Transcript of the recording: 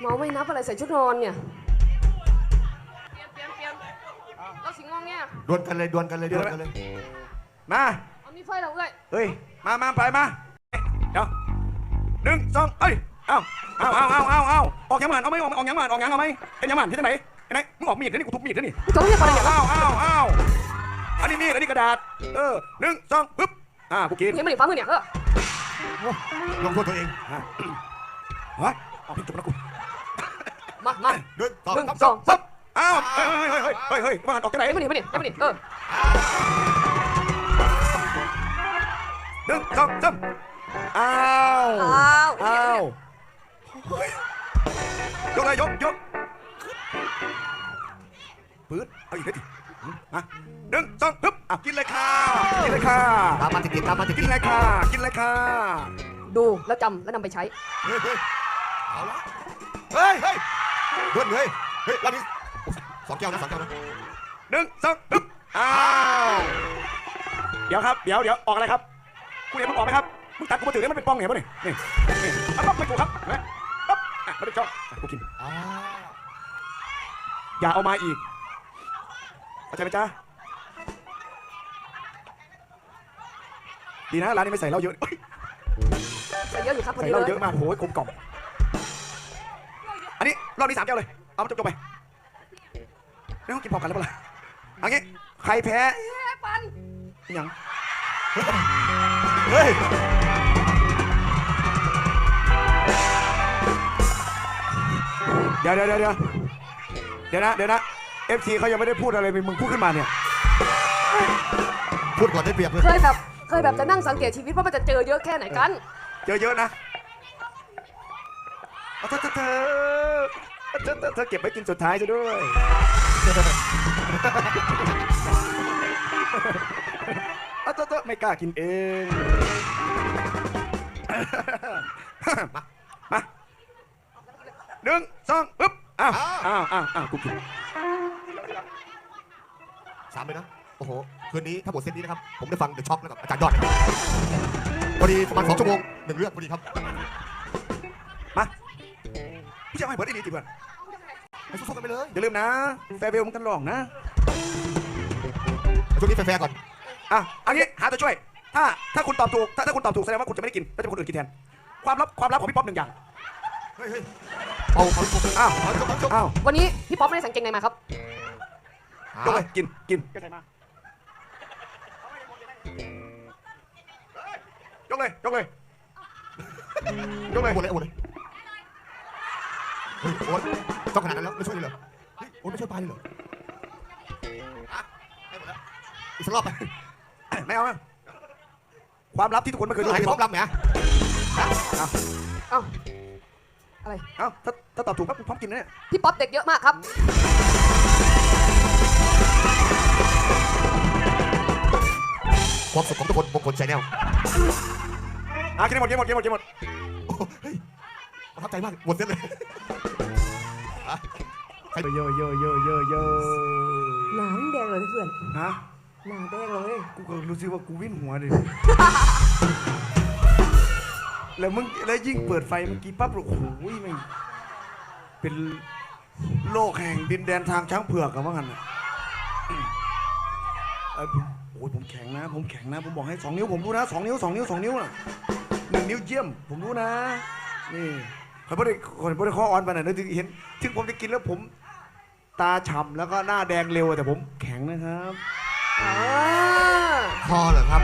เมาไม่นับอะไรใส่ชุดนอนเนี่ยเปลี่ยนเปลี่ยนเปลี่ยนเราสิงงองแงดวลกันเลยดวลกันเลยดวลกันเลย มา เอามีไฟเหราเอ้ยเฮ้ย มามาไปมา เดี๋ยวหนึ่งสองเอ้ย เอาเอาเอาเอาเอาเอาออกยังมันเอาไหมออกออกยังมันออกยังเอาไหมเป็นยังมันที่ไหนไอ้ไหนมึงออกมีดแล้วนี่กูทุบมีดแล้วนี่กูจะไม่ให้คนอะไรอย่างเอาเอาเอาอันนี้มีดอันนี้กระดาษ เออหนึ่งสองปึ๊บ อ่ากูกินเห็นมันหนีฟ้ามือเนี่ยเออลงโทษตัวเองอะ เฮ้ยเอาพี่จุบนะกูมามาด้วยต่อหนึ่งครับสองปั๊บอ้าวเฮ้ยเฮ้ยเฮ้ยเฮ้ยเฮ้ยมาออกจากไหนเห็นมันหนีมันหนีเห็นมันหนีเออหนึ่งสองสามอ้าวอ้าวอ้าวเฮ้ยยกเลยยกยกปื๊ดเอาอีกเลยดิมาหนึ่งสองปึ๊บอะกินเลยค่ะกินเลยค่ะตามมาติดๆตามมาติดกินเลยค่ะกินเลยค่ะดูแล้วจำแล้วนำไปใช้ๆ เฮ้ยเฮ้ยเอาละเฮ้ยเฮ้ยดวลเลยเฮ้ยรอบนี้สองแก้วนะสองแก้วนะหนึ่งสองปึ๊บอ้าวเดี๋ยวครับเดี๋ยวเดี๋ยวออกอะไรครับกูเห็นมึงออกไหมครับมึงตัดกูมาถือเนี่ยมันเป็นป้องเห็นป่ะนี่นี่นี่เอาปั๊บไม่กูครับเห็นไหมปั๊บอะไม่ได้จ้องอะกูกินอ่าอย่าเอามาอีกเข้าใจไหมจ๊ะดีนะร้านนี้ไม่ใส่เหล้าเยอะเอ้ยใส่เยอะอยู่ครับพอใส่ดีเหล้าเลยเยอะมากโอ้ยกลมกล่อม อันนี้รอบนี้สามแก้วเลย เอาจบจบๆไปไม่ต้องกินพร้อมกันแล้วเปล่าเอันนี้ใครแพ้แค่ปันอหย่างเฮ้ยเดี๋ยวเดี๋ยวเดี๋ยวเดี๋ยวเดี๋ยวนะเดี๋ยวนะเอฟซีเขายังไม่ได้พูดอะไรเลยมึงพูดขึ้นมาเนี่ย พูดก่อนได้เปรียบเลยเคยแบบเคยแบบจะนั่งสังเกตชีวิตว่ามันจะเจอเยอะแค่ไหนกันเยอะๆนะ เอาเธอเธอเธอเธอเธอเธอเก็บไว้กินสุดท้ายซะด้วยเอาเธอเธอไม่กล้ากินเอง มามาหนึ่งสองปึ๊บอ้าวอ้าวอ้าวอ้าวกูกินสามเลยนะ โอ้โห คืนนี้ถ้าหมดเซตนี้นะครับ ผมได้ฟังเดอะช็อคแล้วกับอาจารย์ยอดนะครับพอดีประมาณสองชั่วโมงหนึ่งเรื่องพอดีครับ มา พี่จะเอาให้เบิร์ดอีกทีเพื่อนไปสู้ๆกันไปเลย อย่าลืมนะแฟร์เวลมึงกันหลองนะช่วงนี้แฟร์ๆก่อน อะอันนี้หาตัวช่วย ถ้าถ้าคุณตอบถูกถ้าถ้าคุณตอบถูกแสดงว่าคุณจะไม่ได้กินแล้วจะเป็นคนอื่นกินแทน ความลับความลับของพี่ป๊อปหนึ่งอย่าง เฮ้ยเฮ้ยเอาเอาจบอ้าวเอาจบเอาจบอ้าววันนี้พี่ป๊อปไม่ได้สังเกงในมาครับ ยกเลยกินกินยกเลยยกเลยยกเลย หมดเลยหมดเลยเฮ้ยโอ๊ตต้องขนาดนั้นแล้วไม่ช่วยเลยเหรอเฮ้ยโอ๊ตไม่ช่วยปลาเลยเหรออะให้หมดแล้วอีกสักรอบไปไม่เอานะความลับที่ทุกคนไม่เคยรู้ให้พี่พร้ป๊ออปมรำไหมเอ้าอะไร เอ้าถ้าถ้าตอบถูกปั๊บพร้อมกินนะเนี่ยพี่ป๊อปเด็กเยอะมากครับ ความสุขของทุกคนมงคลชแนลอะกินให้หมดกินให้หมดกินให้หมดกินให้หมด โอ้เฮ้ย ประทับใจมากหมดเส้นเลยอะโยโยโยโยโยหนาแดงเลยเพื่อนฮะหนาแดงเลยกูก็รู้สึกว่ากูวิ่นหัวดิแล้วมึงแล้วยิ่งเปิดไฟเมื่อกี้ปั๊บโอ้โหแม่งเป็นโลกแห่งดินแดนทางช้างเผือกกันว่างั้นน่ะอืมเอ้ยผมโอ้ยผมแข็งนะ ผมแข็งนะ ผมบอกให้สองนิ้วผมรู้นะสองนิ้วสองนิ้วสองนิ้วน่ะหนึ่งนิ้วเยี่ยม ผมรู้นะ นี่ ขอยไม่ได้ขอยไม่ได้ข้ออ่อนไปไหนนะถึงเห็น ถึงผมจะกินแล้วผม ตาฉ่ำแล้วก็หน้าแดงเร็วแต่ผมแข็งนะครับอ่าพอเหรอครับ